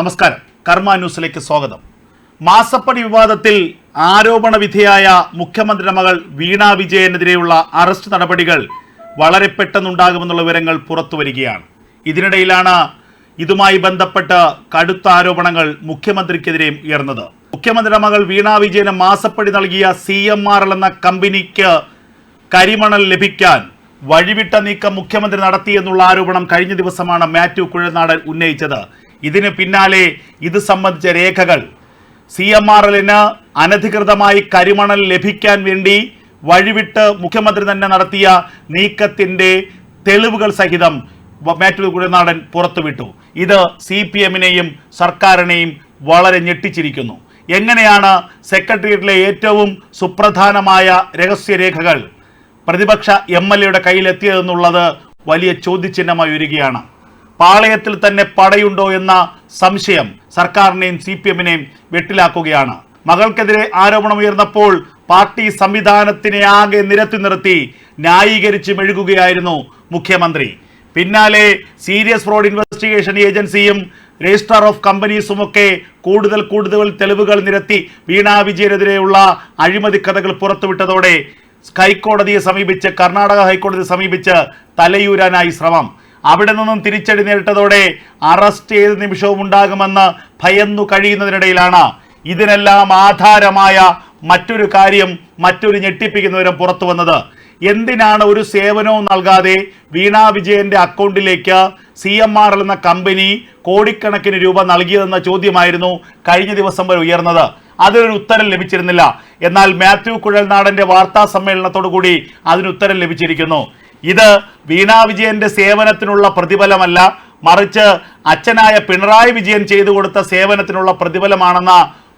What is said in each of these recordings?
നമസ്കാരം. കർമ്മ ന്യൂസിലേക്ക് സ്വാഗതം. മാസപ്പടി വിവാദത്തിൽ ആരോപണ വിധേയായ മുഖ്യമന്ത്രിയുടെ മകൾ വീണ വിജയനെതിരെയുള്ള അറസ്റ്റ് നടപടികൾ വളരെ പെട്ടെന്നുണ്ടാകുമെന്നുള്ള വിവരങ്ങൾ പുറത്തു വരികയാണ്. ഇതിനിടയിലാണ് ഇതുമായി ബന്ധപ്പെട്ട് കടുത്ത ആരോപണങ്ങൾ മുഖ്യമന്ത്രിക്കെതിരെയും ഉയർന്നത്. മുഖ്യമന്ത്രിയുടെ മകൾ വീണ വിജയന് മാസപ്പടി നൽകിയ സി എം ആർ എൽ എന്ന കമ്പനിക്ക് കരിമണൽ ലഭിക്കാൻ വഴിവിട്ട നീക്കം മുഖ്യമന്ത്രി നടത്തിയെന്നുള്ള ആരോപണം കഴിഞ്ഞ ദിവസമാണ് മാത്യു കുഴൽനാടൻ ഉന്നയിച്ചത്. ഇതിന് പിന്നാലെ ഇത് സംബന്ധിച്ച രേഖകൾ. സി എം ആർ എല്ലിന് അനധികൃതമായി കരിമണൽ ലഭിക്കാൻ വേണ്ടി വഴിവിട്ട് മുഖ്യമന്ത്രി തന്നെ നടത്തിയ നീക്കത്തിന്റെ തെളിവുകൾ സഹിതം വ- കുഴനാടൻ പുറത്തുവിട്ടു. ഇത് സി പി എമ്മിനെയും സർക്കാരിനെയും വളരെ ഞെട്ടിച്ചിരിക്കുന്നു. എങ്ങനെയാണ് സെക്രട്ടേറിയറ്റിലെ ഏറ്റവും സുപ്രധാനമായ രഹസ്യരേഖകൾ പ്രതിപക്ഷ എം എൽ എയുടെ കയ്യിലെത്തിയതെന്നുള്ളത് വലിയ ചോദ്യചിഹ്നമായി വരികയാണ് പാളയത്തിൽ തന്നെ പടയുണ്ടോ എന്ന സംശയം സർക്കാരിനെയും സി പി എമ്മിനെയും വെട്ടിലാക്കുകയാണ്. മകൾക്കെതിരെ ആരോപണം ഉയർന്നപ്പോൾ പാർട്ടി സംവിധാനത്തിനെ ആകെ നിരത്തി നിർത്തി ന്യായീകരിച്ച് മെഴുകുകയായിരുന്നു മുഖ്യമന്ത്രി. പിന്നാലെ സീരിയസ് ഫ്രോഡ് ഇൻവെസ്റ്റിഗേഷൻ ഏജൻസിയും രജിസ്ട്രാർ ഓഫ് കമ്പനീസും ഒക്കെ കൂടുതൽ കൂടുതൽ തെളിവുകൾ നിരത്തി വീണ വിജയനെതിരെയുള്ള അഴിമതി കഥകൾ പുറത്തുവിട്ടതോടെ ഹൈക്കോടതിയെ സമീപിച്ച് കർണാടക ഹൈക്കോടതിയെ സമീപിച്ച് തലയൂരാനായി ശ്രമം. അവിടെ നിന്നും തിരിച്ചടി നേരിട്ടതോടെ അറസ്റ്റ് ഏത് നിമിഷവും ഉണ്ടാകുമെന്ന് ഭയന്നു കഴിയുന്നതിനിടയിലാണ് ഇതിനെല്ലാം ആധാരമായ മറ്റൊരു കാര്യം മറ്റൊരു ഞെട്ടിപ്പിക്കുന്നവരും പുറത്തു വന്നത്. എന്തിനാണ് ഒരു സേവനവും നൽകാതെ വീണ വിജയന്റെ അക്കൗണ്ടിലേക്ക് സി എം ആർ എൽ എന്ന കമ്പനി കോടിക്കണക്കിന് രൂപ നൽകിയതെന്ന ചോദ്യമായിരുന്നു കഴിഞ്ഞ ദിവസം വരെ ഉയർന്നത്. അതിനൊരു ഉത്തരം ലഭിച്ചിരുന്നില്ല. എന്നാൽ മാത്യു കുഴൽനാടന്റെ വാർത്താ സമ്മേളനത്തോടു കൂടി അതിന് ഉത്തരം ലഭിച്ചിരിക്കുന്നു. ഇത് വീണാ വിജയന്റെ സേവനത്തിനുള്ള പ്രതിഫലമല്ല മറിച്ച് അച്ഛനായ പിണറായി വിജയൻ ചെയ്തു കൊടുത്ത സേവനത്തിനുള്ള പ്രതിഫലമാണെന്ന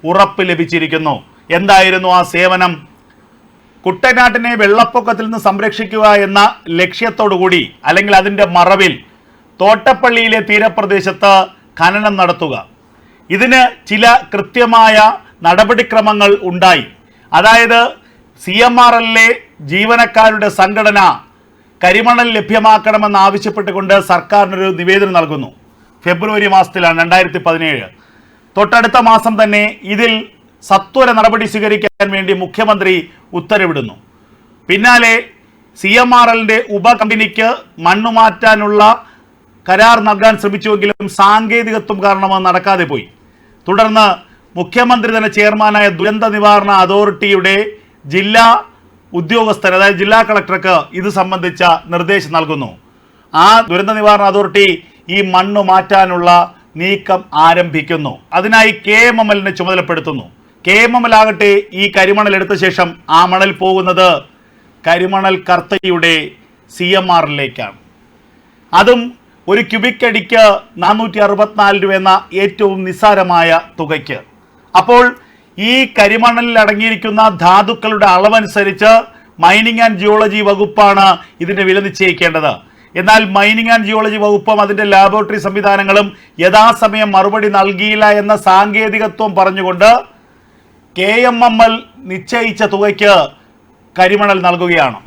ഉറപ്പ് ലഭിച്ചിരിക്കുന്നു. എന്തായിരുന്നു ആ സേവനം? കുട്ടനാട്ടിനെ വെള്ളപ്പൊക്കത്തിൽ നിന്ന് സംരക്ഷിക്കുക എന്ന ലക്ഷ്യത്തോടുകൂടി അല്ലെങ്കിൽ അതിന്റെ മറവിൽ തോട്ടപ്പള്ളിയിലെ തീരപ്രദേശത്ത് ഖനനം നടത്തുക. ഇതിന് ചില കൃത്യമായ നടപടിക്രമങ്ങൾ ഉണ്ടായി. അതായത് സി എം ആർ എല്ലിലെ ജീവനക്കാരുടെ സംഘടന കരിമണൽ ലഭ്യമാക്കണമെന്ന് ആവശ്യപ്പെട്ടുകൊണ്ട് സർക്കാരിനൊരു നിവേദനം നൽകുന്നു. ഫെബ്രുവരി മാസത്തിലാണ് രണ്ടായിരത്തി പതിനേഴ് തൊട്ടടുത്ത മാസം തന്നെ ഇതിൽ സത്വര നടപടി സ്വീകരിക്കാൻ വേണ്ടി മുഖ്യമന്ത്രി ഉത്തരവിടുന്നു. പിന്നാലെ സി എം ആർ എല്ലിന്റെ ഉപകമ്പനിക്ക് മണ്ണു മാറ്റാനുള്ള കരാർ നൽകാൻ ശ്രമിച്ചുവെങ്കിലും സാങ്കേതികത്വം കാരണം നടക്കാതെ പോയി. തുടർന്ന് മുഖ്യമന്ത്രി തന്നെ ചെയർമാനായ ദുരന്ത നിവാരണ അതോറിറ്റിയുടെ ജില്ലാ ഉദ്യോഗസ്ഥർ അതായത് ജില്ലാ കളക്ടർക്ക് ഇത് സംബന്ധിച്ച നിർദ്ദേശം നൽകുന്നു. ആ ദുരന്ത നിവാരണ അതോറിറ്റി ഈ മണ്ണ് മാറ്റാനുള്ള നീക്കം ആരംഭിക്കുന്നു. അതിനായി കെ എം എം എല്ലിനെ ചുമതലപ്പെടുത്തുന്നു. കെ എം എം എൽ ആകട്ടെ ഈ കരിമണൽ എടുത്ത ശേഷം ആ മണൽ പോകുന്നത് കരിമണൽ കർത്തയുടെ സി എം ആറിലേക്കാണ്. അതും ഒരു ക്യൂബിക് അടിക്ക് നാനൂറ്റി അറുപത്തിനാല് രൂപ എന്ന ഏറ്റവും നിസ്സാരമായ തുകയ്ക്ക്. അപ്പോൾ ഈ കരിമണലിൽ അടങ്ങിയിരിക്കുന്ന ധാതുക്കളുടെ അളവനുസരിച്ച് മൈനിങ് ആൻഡ് ജിയോളജി വകുപ്പാണ് ഇതിന്റെ വില നിശ്ചയിക്കേണ്ടത്. എന്നാൽ മൈനിങ് ആൻഡ് ജിയോളജി വകുപ്പും അതിന്റെ ലാബോറട്ടറി സംവിധാനങ്ങളും യഥാസമയം മറുപടി നൽകിയില്ല എന്ന സാങ്കേതികത്വം പറഞ്ഞുകൊണ്ട് കെ എം എം എൽ നിശ്ചയിച്ച തുകയ്ക്ക് കരിമണൽ നൽകുകയാണ്.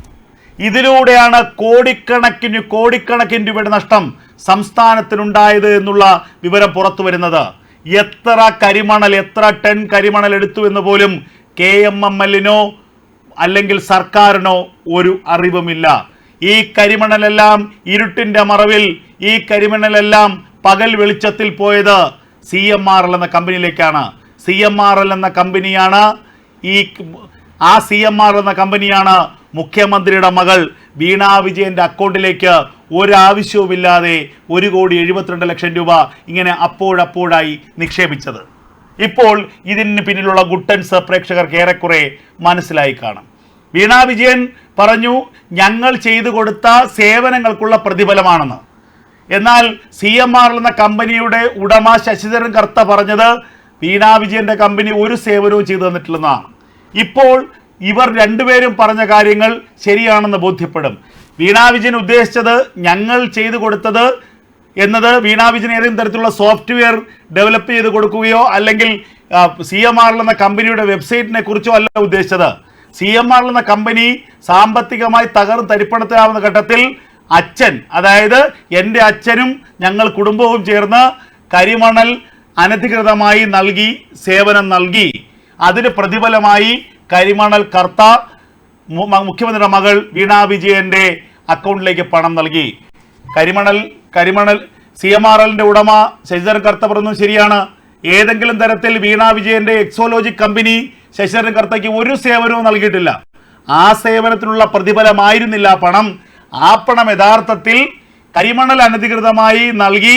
ഇതിലൂടെയാണ് കോടിക്കണക്കിന് കോടിക്കണക്കിന് രൂപയുടെ നഷ്ടം സംസ്ഥാനത്തിനുണ്ടായത് എന്നുള്ള വിവരം പുറത്തു വരുന്നത് എത്ര കരിമണൽ എത്ര ടൺ കരിമണൽ എടുത്തു എന്ന് പോലും കെ എം എം എല്ലിനോ അല്ലെങ്കിൽ സർക്കാരിനോ ഒരു അറിവുമില്ല. ഈ കരിമണലെല്ലാം ഇരുട്ടിന്റെ മറവിൽ ഈ കരിമണലെല്ലാം പകൽ വെളിച്ചത്തിൽ പോയത് സി എം ആർ എൽ എന്ന കമ്പനിയിലേക്കാണ്. സി എം ആർ എൽ എന്ന കമ്പനിയാണ് ഈ ആ സി എം ആർ എന്ന കമ്പനിയാണ് മുഖ്യമന്ത്രിയുടെ മകൾ വീണ വിജയന്റെ അക്കൗണ്ടിലേക്ക് ഒരാവശ്യവുമില്ലാതെ ഒരു കോടി എഴുപത്തിരണ്ട് ലക്ഷം രൂപ ഇങ്ങനെ അപ്പോഴപ്പോഴായി നിക്ഷേപിച്ചത്. ഇപ്പോൾ ഇതിന് പിന്നിലുള്ള ഗുട്ടൻസ് പ്രേക്ഷകർക്ക് ഏറെക്കുറെ മനസ്സിലായി കാണും. വീണ വിജയൻ പറഞ്ഞു ഞങ്ങൾ ചെയ്തു കൊടുത്ത സേവനങ്ങൾക്കുള്ള പ്രതിഫലമാണെന്ന്. എന്നാൽ സി എം ആർ എന്ന കമ്പനിയുടെ ഉടമ ശശിധരൻ കർത്ത പറഞ്ഞത് വീണ വിജയന്റെ കമ്പനി ഒരു സേവനവും ചെയ്തു തന്നിട്ടില്ലെന്നാണ്. ഇപ്പോൾ ഇവർ രണ്ടുപേരും പറഞ്ഞ കാര്യങ്ങൾ ശരിയാണെന്ന് ബോധ്യപ്പെടും. വീണ വിജയൻ ഉദ്ദേശിച്ചത് ഞങ്ങൾ ചെയ്തു കൊടുത്തത് എന്നത് വീണാ വിജയൻ ഏതെങ്കിലും തരത്തിലുള്ള സോഫ്റ്റ്വെയർ ഡെവലപ്പ് ചെയ്ത് കൊടുക്കുകയോ അല്ലെങ്കിൽ സി എം ആർ എന്ന കമ്പനിയുടെ വെബ്സൈറ്റിനെ കുറിച്ചോ അല്ല ഉദ്ദേശിച്ചത്. സി എം ആർ എന്ന കമ്പനി സാമ്പത്തികമായി തകർന്ന് തരിപ്പണത്തിലാവുന്ന ഘട്ടത്തിൽ അച്ഛൻ അതായത് എന്റെ അച്ഛനും ഞങ്ങൾ കുടുംബവും ചേർന്ന് കരിമണൽ അനധികൃതമായി നൽകി സേവനം നൽകി. അതിന് പ്രതിഫലമായി കരിമണൽ കർത്ത മുഖ്യമന്ത്രിയുടെ മകൾ വീണാ വിജയന്റെ അക്കൗണ്ടിലേക്ക് പണം നൽകി. കരിമണൽ കരിമണൽ സി എം ആർ എല്ലിന്റെ ഉടമ ശശിധരൻ കർത്ത പറഞ്ഞു ശരിയാണ്. ഏതെങ്കിലും തരത്തിൽ വീണ വിജയന്റെ എക്സോലോജിക് കമ്പനി ശശിധരൻ കർത്തയ്ക്ക് ഒരു സേവനവും നൽകിയിട്ടില്ല. ആ സേവനത്തിനുള്ള പ്രതിഫലമായിരുന്നില്ല പണം. ആ പണം യഥാർത്ഥത്തിൽ കരിമണൽ അനധികൃതമായി നൽകി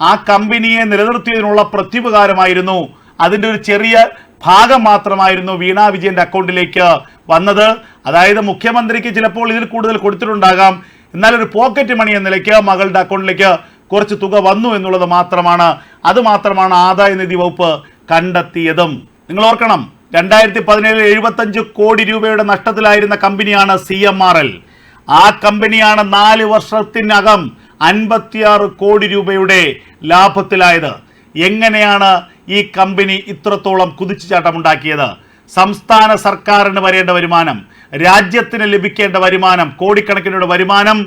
ആ കമ്പനിയെ നിലനിർത്തിയതിനുള്ള പ്രത്യുപകാരമായിരുന്നു. അതിന്റെ ഒരു ചെറിയ ഭാഗം മാത്രമായിരുന്നു വീണ വിജയന്റെ അക്കൗണ്ടിലേക്ക് വന്നത്. അതായത് മുഖ്യമന്ത്രിക്ക് ചിലപ്പോൾ ഇതിൽ കൂടുതൽ കൊടുത്തിട്ടുണ്ടാകാം. എന്നാൽ ഒരു പോക്കറ്റ് മണി എന്ന നിലയ്ക്ക് മകളുടെ അക്കൗണ്ടിലേക്ക് കുറച്ച് തുക വന്നു എന്നുള്ളത് മാത്രമാണ്. അത് മാത്രമാണ് ആദായ നിധി വകുപ്പ് കണ്ടെത്തിയതും. നിങ്ങൾ ഓർക്കണം രണ്ടായിരത്തി പതിനേഴിൽ എഴുപത്തഞ്ച് കോടി രൂപയുടെ നഷ്ടത്തിലായിരുന്ന കമ്പനിയാണ് സി എം ആർ എൽ. ആ കമ്പനിയാണ് നാല് വർഷത്തിനകം അൻപത്തിയാറ് കോടി രൂപയുടെ ലാഭത്തിലായത്. എങ്ങനെയാണ് ഈ കമ്പനി ഇത്രത്തോളം കുതിച്ചുചാട്ടമുണ്ടാക്കിയത്. സംസ്ഥാന സർക്കാരിന് വരേണ്ട വരുമാനം രാജ്യത്തിന് ലഭിക്കേണ്ട വരുമാനം കോടിക്കണക്കിനുള്ള വരുമാനം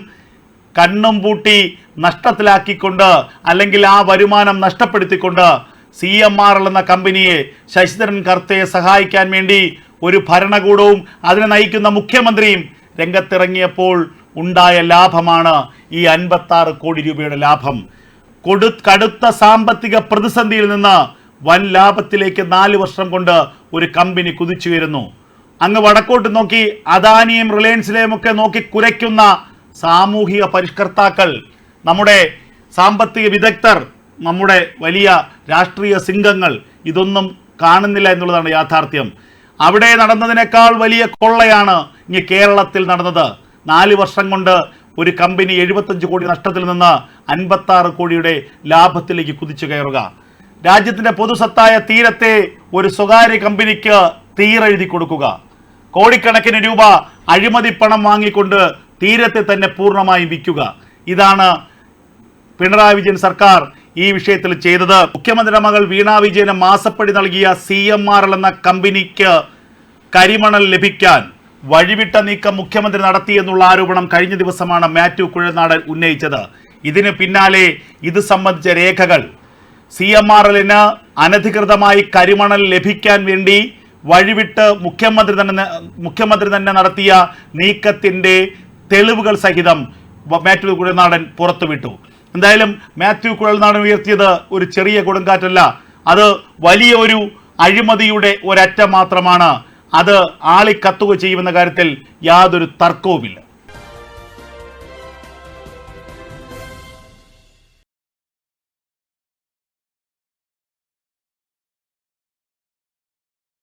കണ്ണും പൂട്ടി നഷ്ടത്തിലാക്കിക്കൊണ്ട് അല്ലെങ്കിൽ ആ വരുമാനം നഷ്ടപ്പെടുത്തിക്കൊണ്ട് സി എം ആർ എൽ എന്ന കമ്പനിയെ ശശിധരൻ കർത്തയെ സഹായിക്കാൻ വേണ്ടി ഒരു ഭരണകൂടവും അതിനെ നയിക്കുന്ന മുഖ്യമന്ത്രിയും രംഗത്തിറങ്ങിയപ്പോൾ ഉണ്ടായ ലാഭമാണ് ഈ അൻപത്തി കോടി രൂപയുടെ ലാഭം. കൊടു കടുത്ത സാമ്പത്തിക പ്രതിസന്ധിയിൽ നിന്ന് വൻ ലാഭത്തിലേക്ക് നാല് വർഷം കൊണ്ട് ഒരു കമ്പനി കുതിച്ചുയരുന്നു. അങ്ങ് വടക്കോട്ട് നോക്കി അദാനിയും റിലയൻസിലെയും ഒക്കെ നോക്കി കുരയ്ക്കുന്ന സാമൂഹിക പരിഷ്കർത്താക്കൾ നമ്മുടെ സാമ്പത്തിക വിദഗ്ധർ നമ്മുടെ വലിയ രാഷ്ട്രീയ സിംഗങ്ങൾ ഇതൊന്നും കാണുന്നില്ല എന്നുള്ളതാണ് യാഥാർത്ഥ്യം. അവിടെ നടന്നതിനേക്കാൾ വലിയ കൊള്ളയാണ് ഇനി കേരളത്തിൽ നടന്നത്. നാല് വർഷം കൊണ്ട് ഒരു കമ്പനി എഴുപത്തഞ്ച് കോടി നഷ്ടത്തിൽ നിന്ന് അൻപത്താറ് കോടിയുടെ ലാഭത്തിലേക്ക് കുതിച്ചു കയറുക. രാജ്യത്തിന്റെ പൊതുസത്തായ തീരത്തെ ഒരു സ്വകാര്യ കമ്പനിക്ക് തീരെഴുതി കൊടുക്കുക. കോടിക്കണക്കിന് രൂപ അഴിമതി പണം വാങ്ങിക്കൊണ്ട് തീരത്തെ തന്നെ പൂർണമായി വിൽക്കുക. ഇതാണ് പിണറായി വിജയൻ സർക്കാർ ഈ വിഷയത്തിൽ ചെയ്തത്. മുഖ്യമന്ത്രിയുടെ മകൾ വീണ വിജയന് മാസപ്പടി നൽകിയ സി എം ആർ എൽ എന്ന കമ്പനിക്ക് കരിമണൽ ലഭിക്കാൻ വഴിവിട്ട നീക്കം മുഖ്യമന്ത്രി നടത്തിയെന്നുള്ള ആരോപണം കഴിഞ്ഞ ദിവസമാണ് മാത്യു കുഴനാടൻ ഉന്നയിച്ചത്. ഇതിന് പിന്നാലെ ഇത് സംബന്ധിച്ച രേഖകൾ സി എം ആർ എല്ലിന് അനധികൃതമായി കരിമണൽ ലഭിക്കാൻ വേണ്ടി വഴിവിട്ട് മുഖ്യമന്ത്രി തന്നെ മുഖ്യമന്ത്രി തന്നെ നടത്തിയ നീക്കത്തിന്റെ തെളിവുകൾ സഹിതം മാത്യു കുഴൽനാടൻ പുറത്തുവിട്ടു. എന്തായാലും മാത്യു കുഴൽനാടൻ ഉയർത്തിയത് ഒരു ചെറിയ കൊടുങ്കാറ്റല്ല. അത് വലിയ ഒരു അഴിമതിയുടെ ഒരറ്റം മാത്രമാണ്. അത് ആളിക്കത്തുക ചെയ്യുമെന്ന കാര്യത്തിൽ യാതൊരു തർക്കവുമില്ല.